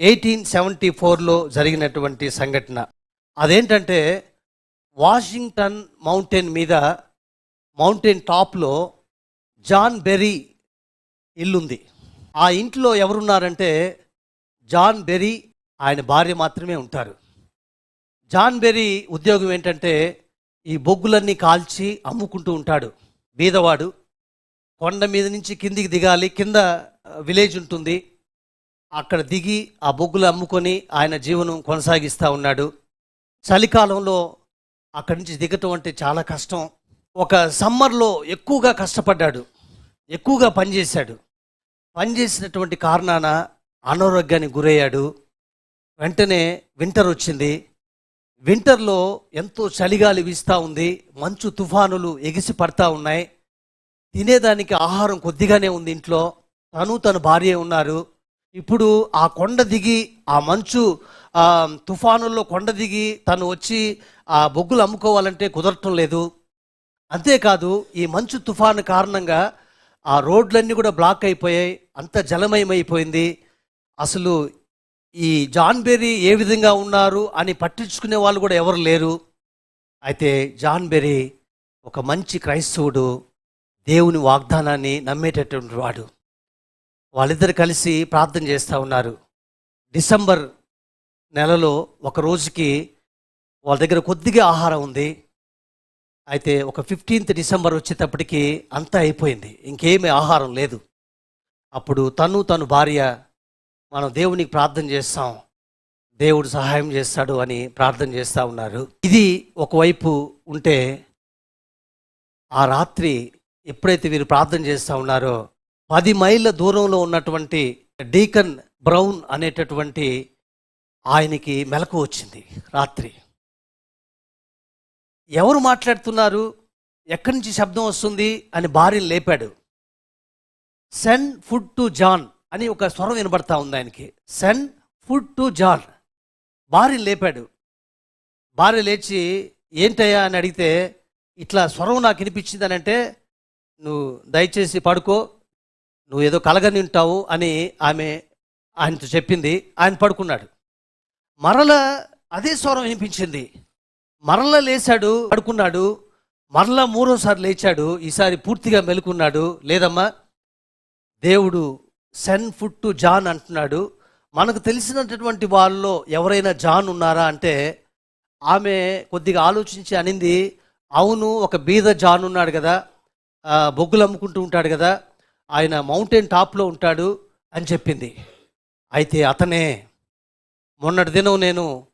Eighteen seventy ఫోర్లో జరిగినటువంటి సంఘటన. అదేంటంటే వాషింగ్టన్ మౌంటైన్ మీద మౌంటైన్ టాప్లో జాన్ బెర్రీ ఇల్లుంది. ఆ ఇంట్లో ఎవరున్నారంటే జాన్ బెర్రీ ఆయన భార్య మాత్రమే ఉంటారు. జాన్ బెర్రీ ఉద్యోగం ఏంటంటే ఈ బొగ్గులన్నీ కాల్చి అమ్ముకుంటూ ఉంటాడు. బీదవాడు. కొండ మీద నుంచి కిందికి దిగాలి కింద విలేజ్ ఉంటుంది. అక్కడ దిగి ఆ బొగ్గులు అమ్ముకొని ఆయన జీవనం కొనసాగిస్తూ ఉన్నాడు. చలికాలంలో అక్కడి నుంచి దిగటం అంటే చాలా కష్టం. ఒక సమ్మర్లో ఎక్కువగా కష్టపడ్డాడు. ఎక్కువగా పనిచేశాడు. పనిచేసినటువంటి కారణాన అనారోగ్యానికి గురయ్యాడు. వెంటనే వింటర్ వచ్చింది. వింటర్లో ఎంతో చలిగాలి వీస్తూ ఉంది. మంచు తుఫానులు ఎగిసి పడతా ఉన్నాయి. తినేదానికి ఆహారం కొద్దిగానే ఉంది ఇంట్లో. తను తన భార్య ఉన్నారు. ఇప్పుడు ఆ కొండ దిగి ఆ మంచు తుఫానుల్లో కొండ దిగి తను వచ్చి ఆ బొగ్గులు అమ్ముకోవాలంటే కుదరటం లేదు. అంతేకాదు ఈ మంచు తుఫాను కారణంగా ఆ రోడ్లన్నీ కూడా బ్లాక్ అయిపోయాయి అంత జలమయమైపోయింది. అసలు ఈ జాన్ బెర్రీ ఏ విధంగా ఉన్నారు అని పట్టించుకునే వాళ్ళు కూడా ఎవరు లేరు. అయితే జాన్ బెర్రీ ఒక మంచి క్రైస్తవుడు దేవుని వాగ్దానాన్ని నమ్మేటటువంటి వాడు. వాళ్ళిద్దరు కలిసి ప్రార్థన చేస్తూ ఉన్నారు. డిసెంబర్ నెలలో ఒక రోజుకి వాళ్ళ దగ్గర కొద్దిగా ఆహారం ఉంది. అయితే ఒక ఫిఫ్టీన్త్ డిసెంబర్ వచ్చేటప్పటికి అంతా అయిపోయింది. ఇంకేమీ ఆహారం లేదు. అప్పుడు తను తను భార్య మనం దేవునికి ప్రార్థన చేస్తాం. దేవుడు సహాయం చేస్తాడు అని ప్రార్థన చేస్తూ ఉన్నారు. ఇది ఒకవైపు ఉంటే ఆ రాత్రి ఎప్పుడైతే వీరు ప్రార్థన చేస్తూ ఉన్నారో పది మైళ్ళ దూరంలో ఉన్నటువంటి డీకన్ బ్రౌన్ అనేటటువంటి ఆయనకి మెలకు వచ్చింది రాత్రి. ఎవరు మాట్లాడుతున్నారు? ఎక్కడి నుంచి శబ్దం వస్తుంది? అని భార్యను లేపాడు. సెన్ ఫుడ్ టు జాన్ అని ఒక స్వరం వినబడతా ఉంది ఆయనకి. Sent food to John. భార్యను లేపాడు. భార్య లేచి ఏంటయ్యా? అని అడిగితే ఇట్లా స్వరం నాకు వినిపించింది అని అంటే నువ్వు దయచేసి పడుకో నువ్వు ఏదో కలగని ఉంటావు అని ఆమె ఆయనతో చెప్పింది. ఆయన పడుకున్నాడు. మరల అదే స్వరం వినిపించింది. మరల లేచాడు పడుకున్నాడు. మరలా మూడోసారి లేచాడు. ఈసారి పూర్తిగా మెలుకున్నాడు. లేదమ్మా దేవుడు సెన్ ఫుడ్ టు జాన్ అంటున్నాడు. మనకు తెలిసినటువంటి వాళ్ళలో ఎవరైనా జాన్ ఉన్నారా అంటే ఆమె కొద్దిగా ఆలోచించి అనింది అవును ఒక బీద జాన్ ఉన్నాడు కదా బొగ్గులు అమ్ముకుంటూ ఉంటాడు కదా ఆయన మౌంటైన్ టాప్లో ఉంటాడు అని చెప్పింది. అయితే అతనే మొన్నటి దినం నేను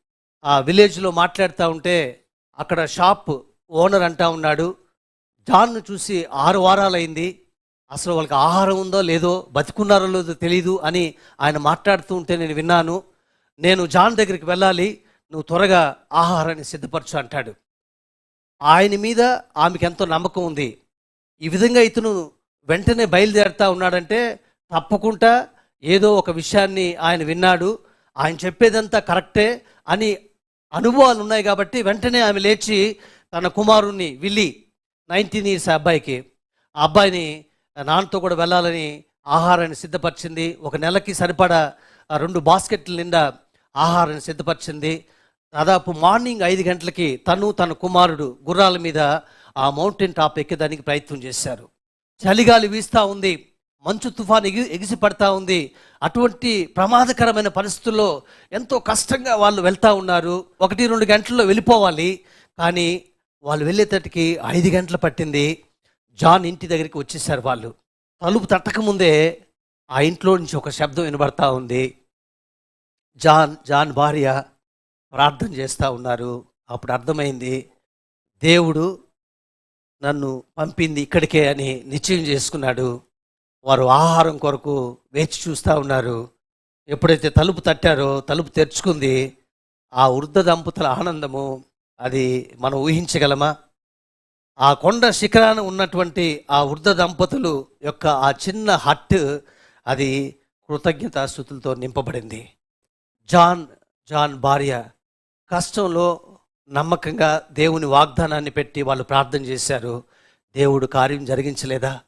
ఆ విలేజ్లో మాట్లాడుతూ ఉంటే అక్కడ షాప్ ఓనర్ అంటా ఉన్నాడు. జాన్ను చూసి ఆరు వారాలైంది. అసలు వాళ్ళకి ఆహారం ఉందో లేదో బతికున్నారో లేదో తెలియదు అని ఆయన మాట్లాడుతూ ఉంటే నేను విన్నాను. నేను జాన్ దగ్గరికి వెళ్ళాలి నువ్వు త్వరగా ఆహారాన్ని సిద్ధపరచు అంటాడు. ఆయన మీద ఆమెకి ఎంతో నమ్మకం ఉంది. ఈ విధంగా ఇతను వెంటనే బయలుదేరుతా ఉన్నాడంటే తప్పకుండా ఏదో ఒక విషయాన్ని ఆయన విన్నాడు. ఆయన చెప్పేదంతా కరెక్టే అని అనుభవాలు ఉన్నాయి కాబట్టి వెంటనే ఆమె లేచి తన కుమారుణ్ణి విల్లి నైన్టీన్ ఇయర్స్ అబ్బాయికి. ఆ అబ్బాయిని నాన్నతో కూడా వెళ్ళాలని ఆహారాన్ని సిద్ధపరిచింది. ఒక నెలకి సరిపడా రెండు బాస్కెట్ల నిండా ఆహారాన్ని సిద్ధపరిచింది. దాదాపు మార్నింగ్ ఐదు గంటలకి తను తన కుమారుడు గుర్రాల మీద ఆ మౌంటైన్ టాప్ ఎక్కేదానికి ప్రయత్నం చేశారు. చలిగాలి వీస్తూ ఉంది మంచు తుఫాన్ ఎగి ఎగిసి పడతా ఉంది. అటువంటి ప్రమాదకరమైన పరిస్థితుల్లో ఎంతో కష్టంగా వాళ్ళు వెళ్తూ ఉన్నారు. ఒకటి రెండు గంటల్లో వెళ్ళిపోవాలి. కానీ వాళ్ళు వెళ్ళేటట్టుకి ఐదు గంటలు పట్టింది. జాన్ ఇంటి దగ్గరికి వచ్చేసారు వాళ్ళు. తలుపు తట్టకముందే ఆ ఇంట్లో నుంచి ఒక శబ్దం వినబడతా ఉంది. జాన్ జాన్ భార్య ప్రార్థన చేస్తూ ఉన్నారు. అప్పుడు అర్థమైంది దేవుడు నన్ను పంపింది ఇక్కడికే అని నిశ్చయం చేసుకున్నాడు. వారు ఆహారం కొరకు వేచి చూస్తూ ఉన్నారు. ఎప్పుడైతే తలుపు తట్టారో తలుపు తెరుచుకుంది ఆ వృద్ధ దంపతుల ఆనందము అది మనం ఊహించగలమా? ఆ కొండ శిఖరాన ఉన్నటువంటి ఆ వృద్ధ దంపతులు యొక్క ఆ చిన్న హట్ అది కృతజ్ఞతాస్థుతులతో నింపబడింది. జాన్ జాన్ భార్య కష్టంలో నమ్మకంగా దేవుని వాగ్దానాన్ని పెట్టి వాళ్ళు ప్రార్థన చేశారు. దేవుడు కార్యం జరిగించలేదా?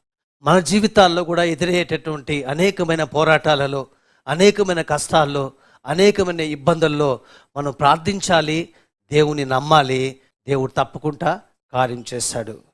మన జీవితాల్లో కూడా ఎదురయ్యేటటువంటి అనేకమైన పోరాటాలలో అనేకమైన కష్టాల్లో అనేకమైన ఇబ్బందుల్లో మనం ప్రార్థించాలి దేవుని నమ్మాలి దేవుడు తప్పకుండా కార్యం చేస్తాడు.